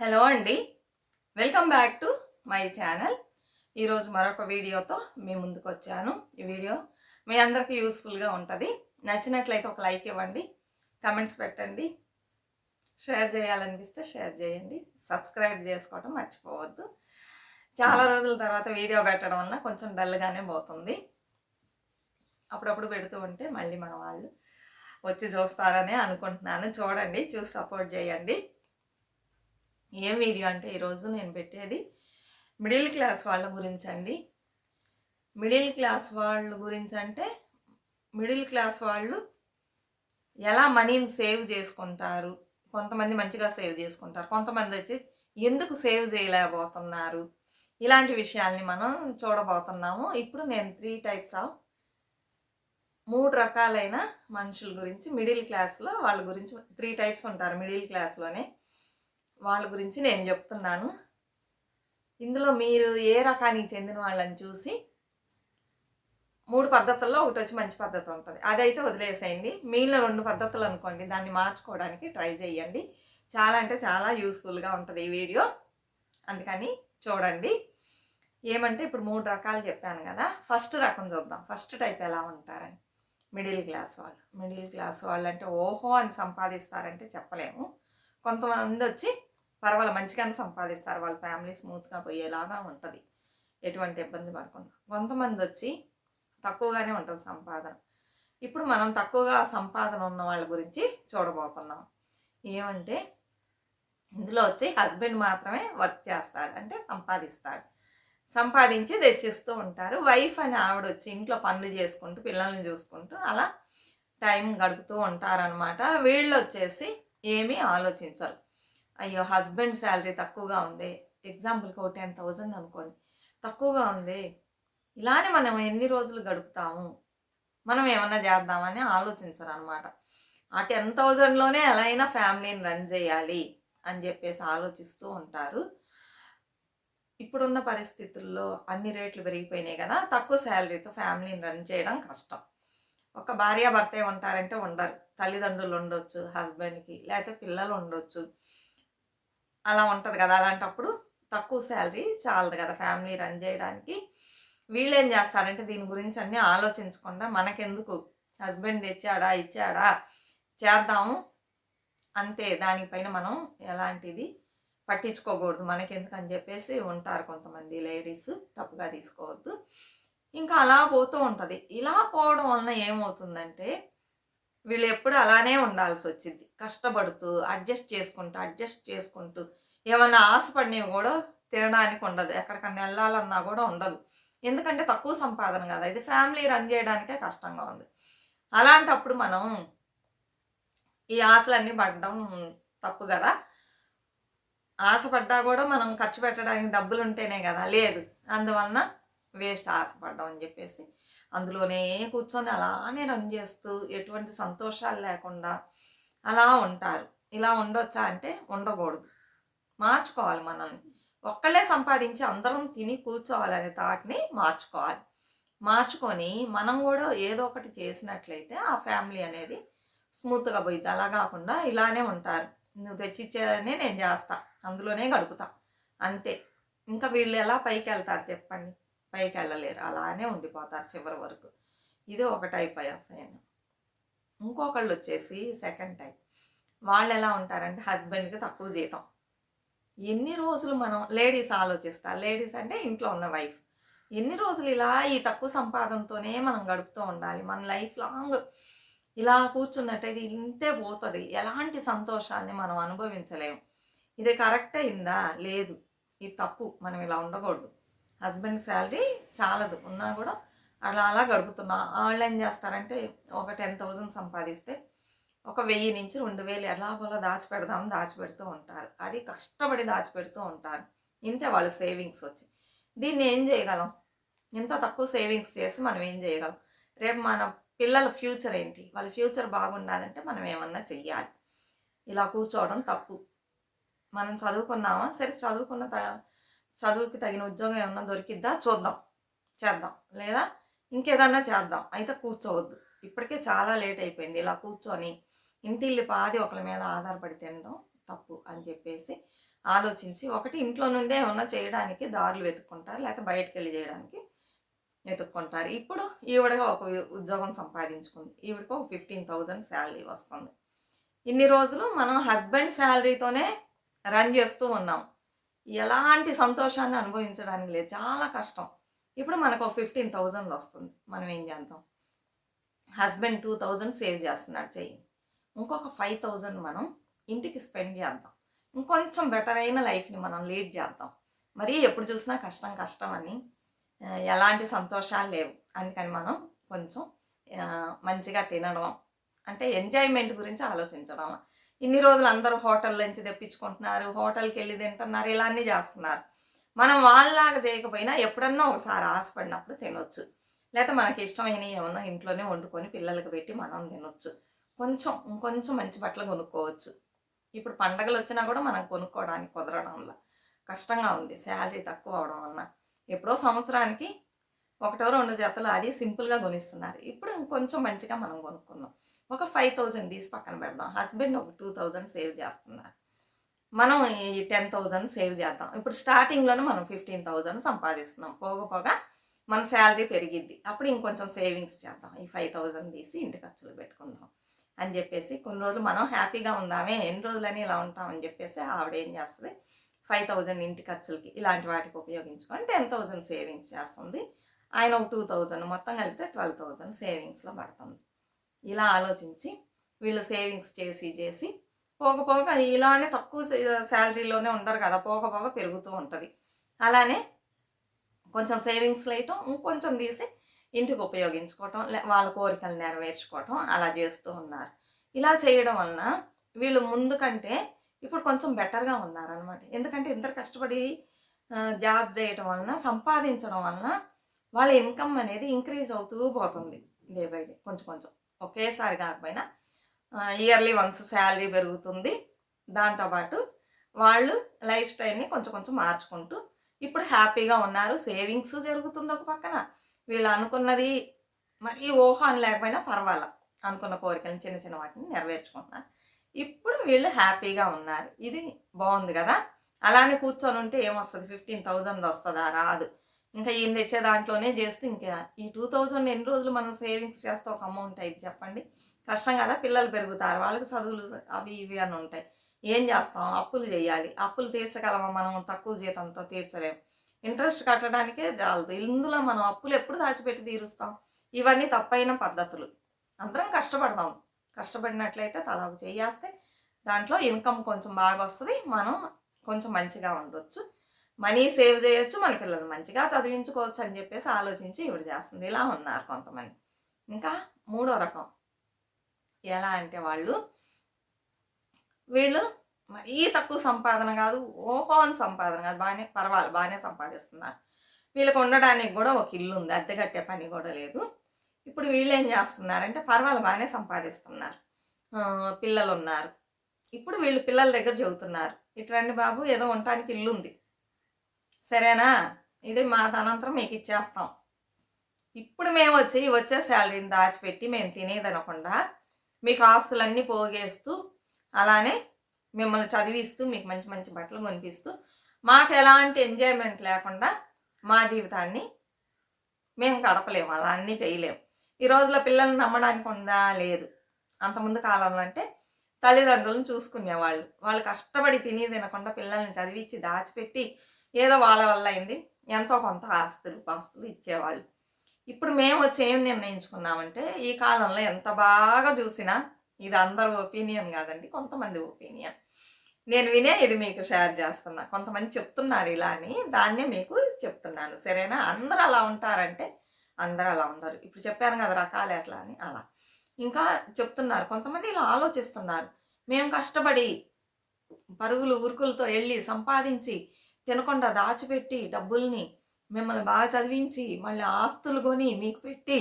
Hello అండి. Welcome back to my channel ఈరోజు మరొక వీడియోతో మీ ముందుకు వచ్చాను. ఈ వీడియో మీ అందరికీ యూస్ఫుల్గా ఉంటుంది. నచ్చినట్లయితే ఒక లైక్ ఇవ్వండి. కమెంట్స్ పెట్టండి. షేర్ చేయాలనిపిస్తే షేర్ చేయండి. సబ్స్క్రైబ్ చేసుకోవడం మర్చిపోవద్దు. చాలా రోజుల తర్వాత వీడియో పెట్టడం వల్ల కొంచెం డల్గానే పోతుంది. అప్పుడప్పుడు పెడుతూ ఉంటే మళ్ళీ మన వాళ్ళు వచ్చి చూస్తారనే అనుకుంటున్నాను. చూడండి చూసి సపోర్ట్ చేయండి. ఏం వీడియో అంటే ఈరోజు నేను పెట్టేది మిడిల్ క్లాస్ వాళ్ళ గురించి అండి మిడిల్ క్లాస్ వాళ్ళ గురించి అంటే మిడిల్ క్లాస్ వాళ్ళు ఎలా మనీని సేవ్ చేసుకుంటారు? కొంతమంది మంచిగా సేవ్ చేసుకుంటారు కొంతమంది వచ్చి ఎందుకు సేవ్ చేయలేకపోతున్నారు? ఇలాంటి విషయాల్ని మనం చూడబోతున్నాము. ఇప్పుడు నేను త్రీ టైప్స్ ఆఫ్ మూడు రకాలైన మనుషుల గురించి మిడిల్ క్లాస్లో వాళ్ళ గురించి త్రీ టైప్స్ ఉంటారు. మిడిల్ క్లాస్లోనే వాళ్ళ గురించి నేను చెప్తున్నాను. ఇందులో మీరు ఏ రకానికి చెందిన వాళ్ళని చూసి మూడు పద్ధతుల్లో ఒకటి వచ్చి మంచి పద్ధతి ఉంటుంది. అదైతే వదిలేసేయండి. మిగిలిన రెండు పద్ధతులు అనుకోండి దాన్ని మార్చుకోవడానికి ట్రై చేయండి చాలా అంటే చాలా యూస్ఫుల్గా ఉంటుంది ఈ వీడియో. అందుకని చూడండి. ఏమంటే ఇప్పుడు మూడు రకాలు చెప్పాను కదా. ఫస్ట్ రకం చూద్దాం. ఫస్ట్ టైప్ ఎలా ఉంటారని. మిడిల్ క్లాస్ వాళ్ళు. మిడిల్ క్లాస్ వాళ్ళు అంటే ఓహో అని సంపాదిస్తారంటే చెప్పలేము. కొంతమంది వచ్చి పర్వాలేదు మంచిగానే సంపాదిస్తారు. వాళ్ళ ఫ్యామిలీ స్మూత్గా పోయేలాగా ఉంటుంది. ఎటువంటి ఇబ్బంది పడకుండా. కొంతమంది వచ్చి తక్కువగానే ఉంటుంది సంపాదన. ఇప్పుడు మనం తక్కువగా సంపాదన ఉన్న వాళ్ళ గురించి చూడబోతున్నాం. ఏమంటే ఇందులో వచ్చి హస్బెండ్ మాత్రమే వర్క్ చేస్తాడు. అంటే సంపాదిస్తాడు. సంపాదించి తెచ్చిస్తూ ఉంటారు. వైఫ్ అని ఆవిడ వచ్చి ఇంట్లో పనులు చేసుకుంటూ పిల్లల్ని చూసుకుంటూ అలా టైం గడుపుతూ ఉంటారనమాట వీళ్ళు వచ్చేసి ఏమీ ఆలోచించరు. అయ్యో హస్బెండ్ శాలరీ తక్కువగా ఉంది. ఎగ్జాంపుల్కి ఒక టెన్ థౌజండ్ అనుకోండి. తక్కువగా ఉంది. ఇలానే మనం ఎన్ని రోజులు గడుపుతాము? మనం ఏమన్నా చేద్దామని ఆలోచించరు అనమాట ఆ టెన్ థౌజండ్లోనే ఎలా అయినా ఫ్యామిలీని రన్ చేయాలి అని చెప్పేసి ఆలోచిస్తూ ఉంటారు. ఇప్పుడున్న పరిస్థితుల్లో అన్ని రేట్లు పెరిగిపోయినాయి కదా తక్కువ శాలరీతో ఫ్యామిలీని రన్ చేయడం కష్టం. ఒక భార్య భర్తే ఉంటారంటే ఉండరు. తల్లిదండ్రులు ఉండొచ్చు హస్బెండ్కి లేకపోతే పిల్లలు ఉండొచ్చు. అలా ఉంటుంది కదా! అలాంటప్పుడు తక్కువ శాలరీ చాలదు కదా! ఫ్యామిలీ రన్ చేయడానికి. వీళ్ళు ఏం చేస్తారంటే దీని గురించి అన్నీ ఆలోచించకుండా మనకెందుకు? హస్బెండ్ తెచ్చాడా? ఇచ్చాడా? చేద్దాము. అంతే. దానిపైన మనం ఎలాంటిది పట్టించుకోకూడదు. మనకెందుకు అని చెప్పేసి ఉంటారు కొంతమంది లేడీస్. తప్పుగా తీసుకోవద్దు. ఇంకా అలా పోతూ ఉంటుంది. ఇలా పోవడం వలన ఏమవుతుందంటే వీళ్ళు ఎప్పుడు అలానే ఉండాల్సి వచ్చింది. కష్టపడుతూ అడ్జస్ట్ చేసుకుంటూ అడ్జస్ట్ చేసుకుంటూ ఏమన్నా ఆశపడినవి కూడా తినడానికి ఉండదు. ఎక్కడికన్నా వెళ్ళాలన్నా కూడా ఉండదు. ఎందుకంటే తక్కువ సంపాదన కదా. ఇది ఫ్యామిలీ రన్ చేయడానికే కష్టంగా ఉంది. అలాంటప్పుడు మనం ఈ ఆశలన్నీ పడడం తప్పు కదా. ఆశపడ్డా కూడా మనం ఖర్చు పెట్టడానికి డబ్బులు ఉంటేనే కదా. లేదు. అందువలన వేస్ట్ ఆశపడ్డం అని చెప్పేసి అందులోనే కూర్చొని అలానే రన్ చేస్తూ ఎటువంటి సంతోషాలు లేకుండా అలా ఉంటారు. ఇలా ఉండొచ్చా అంటే ఉండకూడదు. మార్చుకోవాలి మనల్ని. ఒక్కళ్ళే సంపాదించి అందరం తిని కూర్చోవాలనే థాట్ని మార్చుకోవాలి. మార్చుకొని మనం కూడా ఏదో ఒకటి చేసినట్లయితే ఆ ఫ్యామిలీ అనేది స్మూత్గా పోయిద్ది. అలా కాకుండా ఇలానే ఉంటారు. నువ్వు తెచ్చిచ్చేదనే నేను చేస్తా. అందులోనే గడుపుతా. అంతే. ఇంకా వీళ్ళు ఎలా పైకి వెళ్తారు చెప్పండి? పైకి వెళ్ళలేరు అలానే ఉండిపోతారు చివరి వరకు. ఇది ఒక టైప్ ఆఫ్ నేను. ఇంకొకళ్ళు వచ్చేసి సెకండ్ టైప్ వాళ్ళు ఎలా ఉంటారంటే హస్బెండ్కి తక్కువ జీతం. ఎన్ని రోజులు మనం లేడీస్ ఆలోచిస్తారు. లేడీస్ అంటే ఇంట్లో ఉన్న వైఫ్. ఎన్ని రోజులు ఇలా ఈ తక్కువ సంపాదనతోనే మనం గడుపుతూ ఉండాలి. మన లైఫ్ లాంగ్ ఇలా కూర్చున్నట్టయితే ఇంతే పోతుంది. ఎలాంటి సంతోషాన్ని మనం అనుభవించలేము ఇది కరెక్ట్ అయిందా? లేదు. ఇది తప్పు. మనం ఇలా ఉండకూడదు. హస్బెండ్ శాలరీ చాలదు. ఉన్నా కూడా అలా అలా గడుపుతున్నా. వాళ్ళు ఏం చేస్తారంటే ఒక టెన్ థౌజండ్ సంపాదిస్తే ఒక వెయ్యి నుంచి రెండు వేలు ఎలాగోలా దాచిపెడదాం దాచిపెడుతూ ఉంటారు. అది కష్టపడి దాచిపెడుతూ ఉంటారు. ఇంతే వాళ్ళ సేవింగ్స్ వచ్చి. దీన్ని ఏం చేయగలం? ఇంత తక్కువ సేవింగ్స్ చేసి మనం ఏం చేయగలం? రేపు మన పిల్లల ఫ్యూచర్ ఏంటి? వాళ్ళ ఫ్యూచర్ బాగుండాలంటే మనం ఏమన్నా చెయ్యాలి. ఇలా కూర్చోవడం తప్పు. మనం చదువుకున్నామా? సరే చదువుకున్న త చదువుకి తగిన ఉద్యోగం ఏమన్నా దొరికిద్దా? చూద్దాం. చేద్దాం. లేదా ఇంకేదన్నా చేద్దాం. అయితే కూర్చోవద్దు. ఇప్పటికే చాలా లేట్ అయిపోయింది. ఇలా కూర్చొని ఇంటిల్లి పాది ఒకరి మీద ఆధారపడి తినడం తప్పు అని చెప్పేసి ఆలోచించి ఒకటి ఇంట్లో నుండే ఏమన్నా చేయడానికి దారులు వెతుక్కుంటారు. లేకపోతే బయటకు వెళ్ళి చేయడానికి వెతుక్కుంటారు. ఇప్పుడు ఈవిడగా ఒక ఉద్యోగం సంపాదించుకుంది. ఈవిడకి ఒక ఫిఫ్టీన్ థౌజండ్ శాలరీ వస్తుంది. ఇన్ని రోజులు మనం హస్బెండ్ శాలరీతోనే రన్ చేస్తూ ఉన్నాం. ఎలాంటి సంతోషాన్ని అనుభవించడానికి లేదు. చాలా కష్టం. ఇప్పుడు మనకు ఒక ఫిఫ్టీన్ థౌజండ్ వస్తుంది. మనం ఏం చేద్దాం? హస్బెండ్ టూ థౌజండ్ సేవ్ చేస్తున్నాడు చెయ్యి. ఇంకొక ఫైవ్ థౌజండ్ మనం ఇంటికి స్పెండ్ చేద్దాం. ఇంకొంచెం బెటర్ అయిన లైఫ్ని మనం లీడ్ చేద్దాం. మరి ఎప్పుడు చూసినా కష్టం కష్టం అని ఎలాంటి సంతోషాలు లేవు. అందుకని మనం కొంచెం మంచిగా తినడం అంటే ఎంజాయ్మెంట్ గురించి ఆలోచించడం ఇన్ని రోజులు అందరూ హోటల్ నుంచి తెప్పించుకుంటున్నారు హోటల్కి వెళ్ళి తింటున్నారు ఇలా అన్నీ చేస్తున్నారు. మనం వాళ్ళలాగా చేయకపోయినా ఎప్పుడన్నా ఒకసారి ఆశపడినప్పుడు తినొచ్చు. లేకపోతే మనకి ఇష్టమైన ఏమన్నా ఇంట్లోనే వండుకొని పిల్లలకు పెట్టి మనం తినొచ్చు. కొంచెం ఇంకొంచెం మంచి బట్టలు కొనుక్కోవచ్చు. ఇప్పుడు పండగలు వచ్చినా కూడా మనం కొనుక్కోవడానికి కుదరడం వల్ల కష్టంగా ఉంది శాలరీ తక్కువ అవడం వలన. ఎప్పుడో సంవత్సరానికి ఒకటో రెండు జతలు అది సింపుల్గా కొనిస్తున్నారు. ఇప్పుడు ఇంకొంచెం మంచిగా మనం కొనుక్కుందాం. ఒక ఫైవ్ థౌజండ్ తీసి పక్కన పెడదాం. హస్బెండ్ ఒక టూ థౌజండ్ సేవ్ చేస్తున్నారు. మనం ఈ టెన్ థౌజండ్ సేవ్ చేద్దాం. ఇప్పుడు స్టార్టింగ్లోనే మనం ఫిఫ్టీన్ థౌజండ్ సంపాదిస్తున్నాం. పోగ పోగా మన శాలరీ పెరిగిద్ది. అప్పుడు ఇంకొంచెం సేవింగ్స్ చేద్దాం. ఈ ఫైవ్ థౌజండ్ తీసి ఇంటి ఖర్చులు పెట్టుకుందాం అని చెప్పేసి కొన్ని రోజులు మనం హ్యాపీగా ఉందామే. ఎన్ని రోజులని ఇలా ఉంటాం అని చెప్పేసి ఆవిడ ఏం చేస్తుంది? ఫైవ్ థౌజండ్ ఇంటి ఖర్చులకి ఇలాంటి వాటికి ఉపయోగించుకొని టెన్ థౌజండ్ సేవింగ్స్ చేస్తుంది. ఆయన ఒక టూ థౌజండ్ మొత్తం కలిపితే ట్వెల్వ్ థౌజండ్ సేవింగ్స్లో పడుతుంది. ఇలా ఆలోచించి వీళ్ళు సేవింగ్స్ చేసి చేసి పోగ పోగ ఇలానే తక్కువ శాలరీలోనే ఉండరు కదా పోగ పోగ పెరుగుతూ ఉంటుంది. అలానే కొంచెం సేవింగ్స్ వేయటం ఇంకొంచెం తీసి ఇంటికి ఉపయోగించుకోవటం లే- వాళ్ళ కోరికలు నెరవేర్చుకోవటం అలా చేస్తూ ఉన్నారు. ఇలా చేయడం వలన వీళ్ళు ముందు కంటే ఇప్పుడు కొంచెం బెటర్గా ఉన్నారనమాట ఎందుకంటే ఇంత కష్టపడి జాబ్ చేయటం వలన సంపాదించడం వలన వాళ్ళ ఇన్కమ్ అనేది ఇంక్రీజ్ అవుతూ పోతుంది డే బై డే కొంచెం కొంచెం. ఒకేసారి కాకపోయినా ఇయర్లీ వన్స్ శాలరీ పెరుగుతుంది. దాంతోపాటు వాళ్ళు లైఫ్ స్టైల్ని కొంచెం కొంచెం మార్చుకుంటూ ఇప్పుడు హ్యాపీగా ఉన్నారు. సేవింగ్స్ జరుగుతుంది ఒక పక్కన. వీళ్ళు అనుకున్నది మరి ఓహో అని లేకపోయినా పర్వాలా. అనుకున్న కోరికలను చిన్న చిన్న వాటిని నెరవేర్చుకుంటున్నారు. ఇప్పుడు వీళ్ళు హ్యాపీగా ఉన్నారు. ఇది బాగుంది కదా. అలానే కూర్చొని ఉంటే ఏమొస్తుంది? ఫిఫ్టీన్ థౌజండ్ వస్తుందా? రాదు. ఇంకా ఈయన తెచ్చే దాంట్లోనే చేస్తూ ఇంకా ఈ టూ థౌజండ్ ఎన్ని రోజులు మనం సేవింగ్స్ చేస్తే ఒక అమౌంట్ అయితే చెప్పండి. కష్టం కదా పిల్లలు పెరుగుతారు వాళ్ళకి చదువులు అవి ఇవి అని ఉంటాయి. ఏం చేస్తాం? అప్పులు చేయాలి. అప్పులు తీర్చగలమా మనం? తక్కువ జీతంతో తీర్చలేము ఇంట్రెస్ట్ కట్టడానికే చాలదు ఇందులో మనం అప్పులు ఎప్పుడు దాచిపెట్టి తీరుస్తాం? ఇవన్నీ తప్పైన పద్ధతులు. అందరం కష్టపడదాం కష్టపడినట్లయితే తల ఒక దాంట్లో ఇన్కమ్ కొంచెం బాగా వస్తుంది. మనం కొంచెం మంచిగా ఉండొచ్చు. మనీ సేవ్ చేయొచ్చు మన పిల్లలు మంచిగా చదివించుకోవచ్చు అని చెప్పేసి ఆలోచించి ఇవిడ చేస్తుంది. ఇలా ఉన్నారు కొంతమంది. ఇంకా మూడో రకం. ఎలా అంటే వాళ్ళు వీళ్ళు మరీ తక్కువ సంపాదన కాదు ఓహో అని సంపాదన కాదు బాగానే పర్వాలేదు బాగానే సంపాదిస్తున్నారు. వీళ్ళకి ఉండడానికి కూడా ఒక ఇల్లు ఉంది అద్దె కట్టే పని కూడా లేదు. ఇప్పుడు వీళ్ళు ఏం చేస్తున్నారంటే పర్వాలేదు బాగానే సంపాదిస్తున్నారు. పిల్లలు ఉన్నారు ఇప్పుడు వీళ్ళు పిల్లల దగ్గర చెబుతున్నారు రండి బాబు ఏదో ఉండటానికి ఇల్లు ఉంది. సరేనా? ఇది మా తనంతరం మీకు ఇచ్చేస్తాం. ఇప్పుడు మేము వచ్చి వచ్చే శాలరీని దాచిపెట్టి మేము తినేదనకుండా మీకు ఆస్తులన్నీ పోగేస్తూ అలానే మిమ్మల్ని చదివిస్తూ మీకు మంచి మంచి బట్టలు కొనిపిస్తూ మాకు ఎలాంటి ఎంజాయ్మెంట్ లేకుండా మా జీవితాన్ని మేము గడపలేము. అలా అన్నీ చేయలేము. ఈ రోజులో పిల్లల్ని నమ్మడానికి ఉందా? లేదు. అంతముందు కాలంలో అంటే తల్లిదండ్రులను చూసుకునేవాళ్ళు. వాళ్ళు కష్టపడి తిని తినకుండా పిల్లల్ని చదివించి దాచిపెట్టి ఏదో వాళ్ళ వల్ల అయింది. ఎంతో కొంత ఆస్తులు పాస్తులు ఇచ్చేవాళ్ళు. ఇప్పుడు మేము వచ్చి ఏం నిర్ణయించుకున్నామంటే ఈ కాలంలో ఎంత బాగా చూసినా ఇది అందరి ఒపీనియన్ కాదండి కొంతమంది ఒపీనియన్. నేను వినే ఇది మీకు షేర్ చేస్తున్నా. కొంతమంది చెప్తున్నారు ఇలా అని దాన్నే మీకు చెప్తున్నాను. సరేనా? అందరూ అలా ఉంటారంటే అందరూ అలా ఉండరు. ఇప్పుడు చెప్పాను కదా రకాలు ఎట్లా అని అలా. ఇంకా చెప్తున్నారు కొంతమంది ఇలా ఆలోచిస్తున్నారు. మేము కష్టపడి పరుగులు ఉరుకులతో వెళ్ళి సంపాదించి తినకుండా దాచిపెట్టి డబ్బుల్ని మిమ్మల్ని బాగా చదివించి మళ్ళీ ఆస్తులు కొని మీకు పెట్టి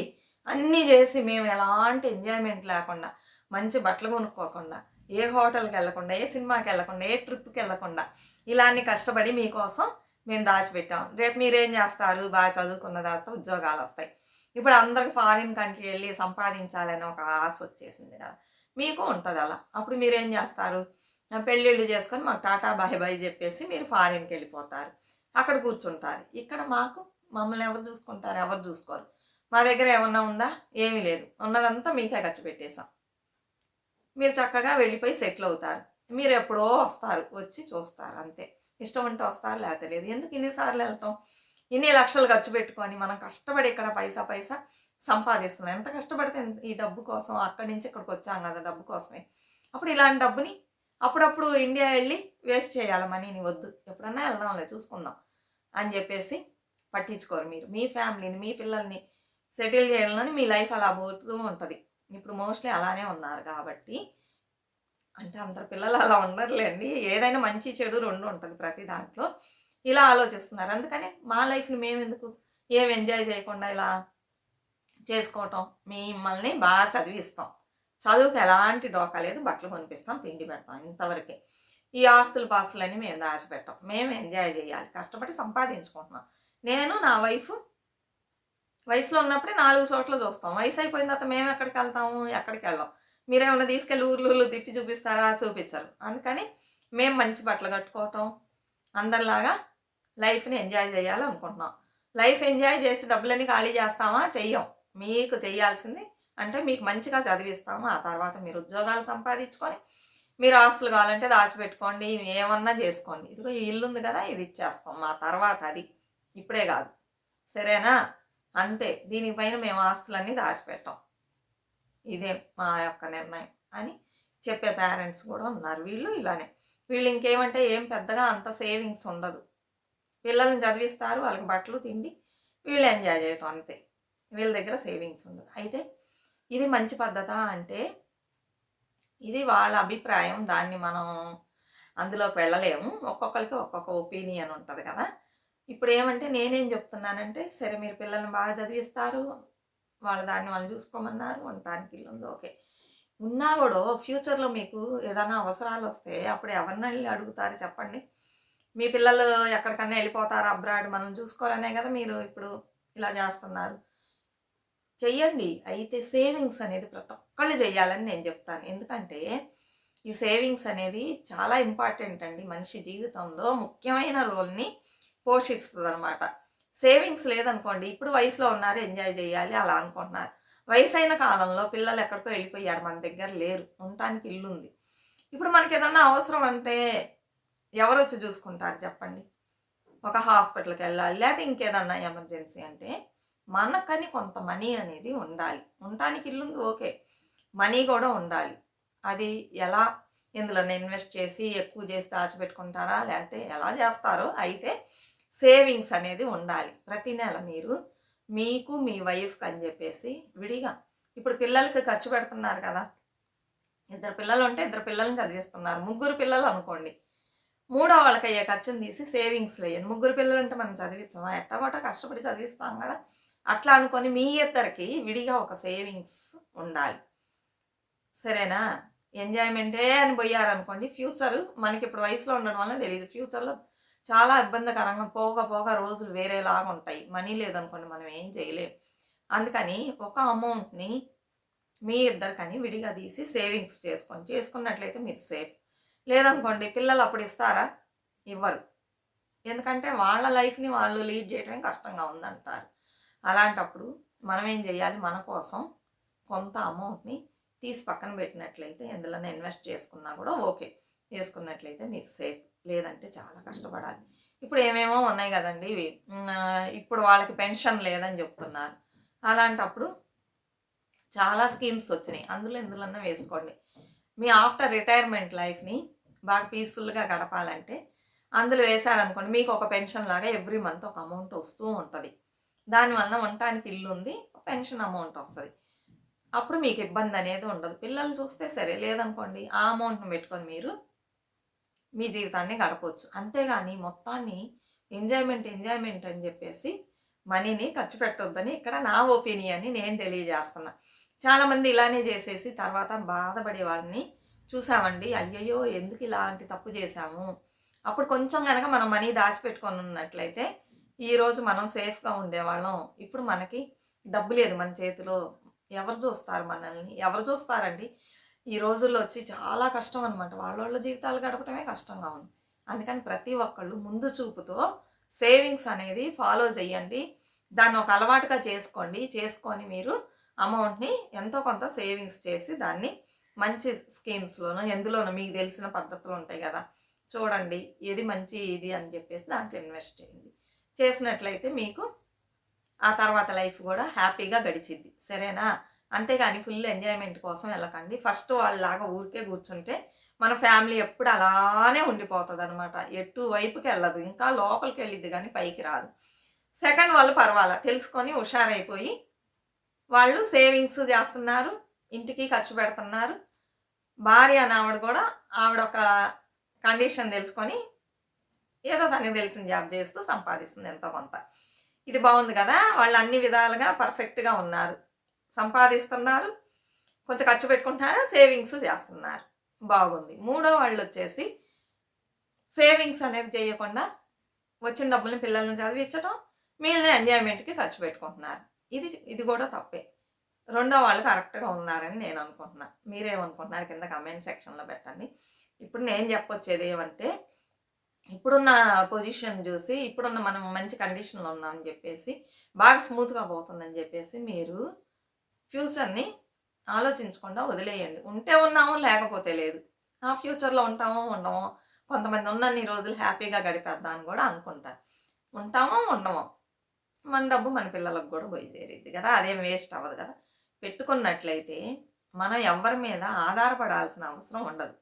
అన్నీ చేసి మేము ఎలాంటి ఎంజాయ్మెంట్ లేకుండా మంచి బట్టలు కొనుక్కోకుండా ఏ హోటల్కి వెళ్ళకుండా ఏ సినిమాకి వెళ్ళకుండా ఏ ట్రిప్కి వెళ్ళకుండా ఇలా అన్ని కష్టపడి మీకోసం మేము దాచిపెట్టాం. రేపు మీరేం చేస్తారు? బాగా చదువుకున్న తర్వాత ఉద్యోగాలు వస్తాయి. ఇప్పుడు అందరికి ఫారిన్ కంట్రీ వెళ్ళి సంపాదించాలని ఒక ఆశ వచ్చేసింది కదా. మీకు ఉంటుంది అలా. అప్పుడు మీరేం చేస్తారు? పెళ్ళిళ్ళు చేసుకొని మాకు టాటా బాయ్ బాయ్ చెప్పేసి మీరు ఫారిన్కి వెళ్ళిపోతారు. అక్కడ కూర్చుంటారు. ఇక్కడ మాకు మమ్మల్ని ఎవరు చూసుకుంటారు? ఎవరు చూసుకోరు. మా దగ్గర ఏమన్నా ఉందా? ఏమీ లేదు. ఉన్నదంతా మీకే ఖర్చు పెట్టేశాం. మీరు చక్కగా వెళ్ళిపోయి సెటిల్ అవుతారు. మీరు ఎప్పుడో వస్తారు. వచ్చి చూస్తారు అంతే. ఇష్టం ఉంటే వస్తారు లేకపోతే లేదు. ఎందుకు ఇన్నిసార్లు వెళ్ళటం? ఇన్ని లక్షలు ఖర్చు పెట్టుకొని మనం కష్టపడి ఇక్కడ పైసా పైసా సంపాదిస్తున్నాం. ఎంత కష్టపడితే ఎంత- ఈ డబ్బు కోసం అక్కడి నుంచి ఇక్కడికి వచ్చాం కదా డబ్బు కోసమే. అప్పుడు ఇలాంటి డబ్బుని అప్పుడప్పుడు ఇండియా వెళ్ళి వేస్ట్ చేయాలి మనీని వద్దు. ఎప్పుడన్నా వెళ్దాంలే చూసుకుందాం అని చెప్పేసి పట్టించుకోరు మీరు. మీ ఫ్యామిలీని మీ పిల్లల్ని సెటిల్ చేయాలని మీ లైఫ్ అలా పోతూ ఉంటుంది. ఇప్పుడు మోస్ట్లీ అలానే ఉన్నారు కాబట్టి అంటే అందరు పిల్లలు అలా ఉండరులేండి. ఏదైనా మంచి చెడు రెండు ఉంటుంది ప్రతి దాంట్లో. ఇలా ఆలోచిస్తున్నారు. అందుకని మా లైఫ్ని మేము ఎందుకు ఏం ఎంజాయ్ చేయకుండా ఇలా చేసుకోవటం మిమ్మల్ని బాగా చదివిస్తాం. చదువుకు ఎలాంటి డోకా లేదు. బట్టలు కొనిపిస్తాం తిండి పెడతాం ఇంతవరకే. ఈ ఆస్తులు పాస్తులన్నీ మేము దాచిపెట్టాం. మేము ఎంజాయ్ చేయాలి. కష్టపడి సంపాదించుకుంటున్నాం. నేను నా వైఫ్ వయసులో ఉన్నప్పుడే నాలుగు చోట్ల చూస్తాం. వయసు అయిపోయిన తర్వాత మేము ఎక్కడికి వెళ్తాము? ఎక్కడికి వెళ్ళాం? మీరేమన్నా తీసుకెళ్ళి ఊర్లు ఊర్లు తిప్పి చూపిస్తారా? చూపించరు. అందుకని మేము మంచి బట్టలు కట్టుకోవటం అందరిలాగా లైఫ్ని ఎంజాయ్ చేయాలి అనుకుంటున్నాం లైఫ్ ఎంజాయ్ చేసి డబ్బులన్నీ ఖాళీ చేస్తామా? చెయ్యం. మీకు చేయాల్సింది అంటే మీకు మంచిగా చదివిస్తాము. ఆ తర్వాత మీరు ఉద్యోగాలు సంపాదించుకొని మీరు ఆస్తులు కావాలంటే దాచిపెట్టుకోండి. ఏమన్నా చేసుకోండి. ఇదిగో ఈ ఇల్లు ఉంది కదా ఇది ఇచ్చేస్తాం. మా తర్వాత అది ఇప్పుడే కాదు. సరేనా? అంతే. దీనిపైన మేము ఆస్తులన్నీ దాచిపెట్టాం. ఇదే మా యొక్క నిర్ణయం అని చెప్పే పేరెంట్స్ కూడా ఉన్నారు. వీళ్ళు ఇలానే. వీళ్ళు ఇంకేమంటే ఏం పెద్దగా అంత సేవింగ్స్ ఉండదు. పిల్లల్ని చదివిస్తారు వాళ్ళకి బట్టలు తిండి వీళ్ళు ఎంజాయ్ చేయటం అంతే. వీళ్ళ దగ్గర సేవింగ్స్ ఉండదు. అయితే ఇది మంచి పద్ధత అంటే ఇది వాళ్ళ అభిప్రాయం దాన్ని మనం అందులోకి వెళ్ళలేము ఒక్కొక్కరికి ఒక్కొక్క ఒపీనియన్ ఉంటుంది కదా. ఇప్పుడు ఏమంటే నేనేం చెప్తున్నానంటే సరే మీరు పిల్లల్ని బాగా చదివిస్తారు వాళ్ళ దాన్ని వాళ్ళు చూసుకోమన్నారు ఉండటానికి ఇల్లు ఉంది ఓకే. ఉన్నా కూడా ఫ్యూచర్లో మీకు ఏదైనా అవసరాలు వస్తే అప్పుడు ఎవరిని వెళ్ళి అడుగుతారు చెప్పండి. మీ పిల్లలు ఎక్కడికన్నా వెళ్ళిపోతారు అబ్రాడ్ మనం చూసుకోవాలనే కదా మీరు ఇప్పుడు ఇలా చేస్తున్నారు. చెయ్యండి. అయితే సేవింగ్స్ అనేది ప్రతి ఒక్కళ్ళు చేయాలని నేను చెప్తాను. ఎందుకంటే ఈ సేవింగ్స్ అనేది చాలా ఇంపార్టెంట్ అండి మనిషి జీవితంలో ముఖ్యమైన రోల్ని పోషిస్తుంది అనమాట సేవింగ్స్ లేదనుకోండి ఇప్పుడు వయసులో ఉన్నారు ఎంజాయ్ చేయాలి అలా అనుకుంటున్నారు. వయసైన కాలంలో పిల్లలు ఎక్కడికో వెళ్ళిపోయారు మన దగ్గర లేరు ఉండటానికి ఇల్లు ఉంది ఇప్పుడు మనకి ఏదన్నా అవసరం అంటే ఎవరు వచ్చి చూసుకుంటారు చెప్పండి? ఒక హాస్పిటల్కి వెళ్ళాలి లేకపోతే ఇంకేదన్నా ఎమర్జెన్సీ అంటే మనకని కొంత మనీ అనేది ఉండాలి. ఉండటానికి ఇల్లుంది ఓకే. మనీ కూడా ఉండాలి. అది ఎలా ఇందులోనే ఇన్వెస్ట్ చేసి ఎక్కువ చేసి దాచిపెట్టుకుంటారా లేకపోతే ఎలా చేస్తారో అయితే సేవింగ్స్ అనేది ఉండాలి. ప్రతి నెల మీరు మీకు మీ వైఫ్కి అని చెప్పేసి విడిగా. ఇప్పుడు పిల్లలకి ఖర్చు పెడుతున్నారు కదా. ఇద్దరు పిల్లలు ఉంటే ఇద్దరు పిల్లల్ని చదివిస్తున్నారు. ముగ్గురు పిల్లలు అనుకోండి. మూడో వాళ్ళకి అయ్యే ఖర్చుని తీసి సేవింగ్స్లో వేయండి. ముగ్గురు పిల్లలు ఉంటే మనం చదివిస్తామా ఎట్టగొట్ట కష్టపడి చదివిస్తాం కదా. అట్లా అనుకొని మీ ఇద్దరికి విడిగా ఒక సేవింగ్స్ ఉండాలి. సరేనా? ఎంజాయ్మెంటే అని పోయారనుకోండి ఫ్యూచర్ మనకి ఇప్పుడు వయసులో ఉండడం వల్ల తెలియదు ఫ్యూచర్లో చాలా ఇబ్బందికరంగా పోగా పోగా రోజులు వేరేలాగా ఉంటాయి. మనీ లేదనుకోండి మనం ఏం చేయలేం. అందుకని ఒక అమౌంట్ని మీ ఇద్దరికని విడిగా తీసి సేవింగ్స్ చేసుకొని చేసుకున్నట్లయితే మీరు సేఫ్. లేదనుకోండి పిల్లలు అప్పుడు ఇస్తారా? ఇవ్వరు. ఎందుకంటే వాళ్ళ లైఫ్ని వాళ్ళు లీడ్ చేయడమే కష్టంగా ఉందంటారు. అలాంటప్పుడు మనం ఏం చేయాలి? మన కోసం కొంత అమౌంట్ని తీసి పక్కన పెట్టినట్లయితే ఎందులోనే ఇన్వెస్ట్ చేసుకున్నా కూడా ఓకే. చేసుకున్నట్లయితే మీరు సేఫ్. లేదంటే చాలా కష్టపడాలి. ఇప్పుడు ఏమేమో ఉన్నాయి కదండి ఇవి. ఇప్పుడు వాళ్ళకి పెన్షన్ లేదని చెప్తున్నారు. అలాంటప్పుడు చాలా స్కీమ్స్ వచ్చినాయి. అందులో ఎందులోనే వేసుకోండి. మీ ఆఫ్టర్ రిటైర్మెంట్ లైఫ్ని బాగా పీస్ఫుల్గా గడపాలంటే అందులో వేశారనుకోండి మీకు ఒక పెన్షన్ లాగా ఎవ్రీ మంత్ ఒక అమౌంట్ వస్తూ ఉంటుంది. దానివల్ల ఉండటానికి ఇల్లు ఉంది పెన్షన్ అమౌంట్ వస్తుంది. అప్పుడు మీకు ఇబ్బంది అనేది ఉండదు. పిల్లలు చూస్తే సరే లేదనుకోండి ఆ అమౌంట్ని పెట్టుకొని మీరు మీ జీవితాన్ని గడపవచ్చు అంతేగాని మొత్తాన్ని ఎంజాయ్మెంట్ ఎంజాయ్మెంట్ అని చెప్పేసి మనీని ఖర్చు పెట్టొద్దని ఇక్కడ నా ఒపీనియన్ నేను తెలియజేస్తున్నా. చాలామంది ఇలానే చేసేసి తర్వాత బాధపడే వాళ్ళని చూసామండి అయ్యయ్యో ఎందుకు ఇలాంటి తప్పు చేశాము? అప్పుడు కొంచెం కనుక మనం మనీ దాచిపెట్టుకొని ఉన్నట్లయితే ఈరోజు మనం సేఫ్గా ఉండేవాళ్ళం. ఇప్పుడు మనకి డబ్బు లేదు మన చేతిలో. ఎవరు చూస్తారు మనల్ని? ఎవరు చూస్తారండి? ఈ రోజుల్లో వచ్చి చాలా కష్టం అనమాట వాళ్ళ వాళ్ళ జీవితాలు గడపడమే కష్టంగా ఉంది. అందుకని ప్రతి ఒక్కళ్ళు ముందు చూపుతో సేవింగ్స్ అనేది ఫాలో చేయండి. దాన్ని ఒక అలవాటుగా చేసుకోండి. చేసుకొని మీరు అమౌంట్ని ఎంతో కొంత సేవింగ్స్ చేసి దాన్ని మంచి స్కీమ్స్లోనూ ఎందులోనూ మీకు తెలిసిన పద్ధతులు ఉంటాయి కదా. చూడండి ఏది మంచి ఇది అని చెప్పేసి దాంట్లో ఇన్వెస్ట్ చేయండి. చేసినట్లయితే మీకు ఆ తర్వాత లైఫ్ కూడా హ్యాపీగా గడిచిద్ది. సరేనా? అంతేగాని ఫుల్ ఎంజాయ్మెంట్ కోసం వెళ్ళకండి. ఫస్ట్ వాళ్ళలాగా ఊరికే కూర్చుంటే మన ఫ్యామిలీ ఎప్పుడు అలానే ఉండిపోతుంది అనమాట ఎటు వైపుకి వెళ్ళదు. ఇంకా లోపలికి వెళ్ళిద్ది కానీ పైకి రాదు. సెకండ్ వాళ్ళు పర్వాలా. తెలుసుకొని హుషారైపోయి వాళ్ళు సేవింగ్స్ చేస్తున్నారు. ఇంటికి ఖర్చు పెడుతున్నారు. భార్య అని ఆవిడ కూడా ఆవిడ ఒక కండిషన్ తెలుసుకొని ఏదో దానికి తెలిసిన జాబ్ చేస్తూ సంపాదిస్తుంది ఎంతో కొంత. ఇది బాగుంది కదా వాళ్ళు అన్ని విధాలుగా పర్ఫెక్ట్గా ఉన్నారు. సంపాదిస్తున్నారు కొంచెం ఖర్చు పెట్టుకుంటున్నారు సేవింగ్స్ చేస్తున్నారు. బాగుంది. మూడో వాళ్ళు వచ్చేసి సేవింగ్స్ అనేది చేయకుండా వచ్చిన డబ్బుల్ని పిల్లల్ని చదివించడం మిగిలిన ఎంజాయ్మెంట్కి ఖర్చు పెట్టుకుంటున్నారు. ఇది ఇది కూడా తప్పే. రెండో వాళ్ళు కరెక్ట్గా ఉన్నారని నేను అనుకుంటున్నాను మీరేమనుకుంటున్నారు? కింద కమెంట్ సెక్షన్లో పెట్టండి. ఇప్పుడు నేను చెప్పొచ్చేది ఏమంటే ఇప్పుడున్న పొజిషన్ చూసి ఇప్పుడున్న మనం మంచి కండిషన్లో ఉన్నామని చెప్పేసి బాగా స్మూత్గా పోతుందని చెప్పేసి మీరు ఫ్యూచర్ని ఆలోచించకుండా వదిలేయండి. ఉంటే ఉన్నాము లేకపోతే లేదు. ఆ ఫ్యూచర్లో ఉంటామో ఉండమో కొంతమంది ఉన్నన్ని రోజులు హ్యాపీగా గడిపేద్దాం అని కూడా అనుకుంటారు. ఉంటామో ఉండమో మన డబ్బు మన పిల్లలకు కూడా పోయి చేరిద్ది కదా. అదేం వేస్ట్ అవ్వదు కదా. పెట్టుకున్నట్లయితే మనం ఎవరి మీద ఆధారపడాల్సిన అవసరం ఉండదు.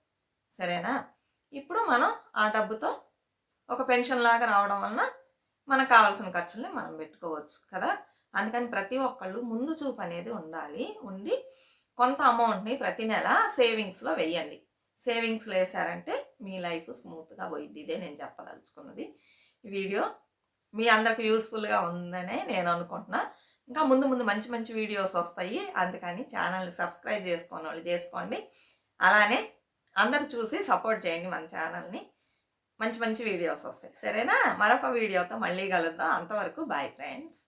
సరేనా? ఇప్పుడు మనం ఆ డబ్బుతో ఒక పెన్షన్ లాగా రావడం వలన మనకు కావాల్సిన ఖర్చుల్ని మనం పెట్టుకోవచ్చు కదా? అందుకని ప్రతి ఒక్కళ్ళు ముందు చూపు అనేది ఉండాలి. ఉండి కొంత అమౌంట్ని ప్రతి నెల సేవింగ్స్లో వెయ్యండి సేవింగ్స్లో వేసారంటే మీ లైఫ్ స్మూత్గా పోయిద్ది. ఇదే నేను చెప్పదలుచుకున్నది. వీడియో మీ అందరికి యూస్ఫుల్గా ఉందనే నేను అనుకుంటున్నా. ఇంకా ముందు ముందు మంచి మంచి వీడియోస్ వస్తాయి. అందుకని ఛానల్ని సబ్స్క్రైబ్ చేసుకోని వాళ్ళు చేసుకోండి. అలానే అందరు చూసి సపోర్ట్ చేయండి మన ఛానల్ని. మంచి మంచి వీడియోస్ వస్తాయి. సరేనా? మరొక వీడియోతో మళ్ళీ కలుద్దాం. అంతవరకు బాయ్ ఫ్రెండ్స్.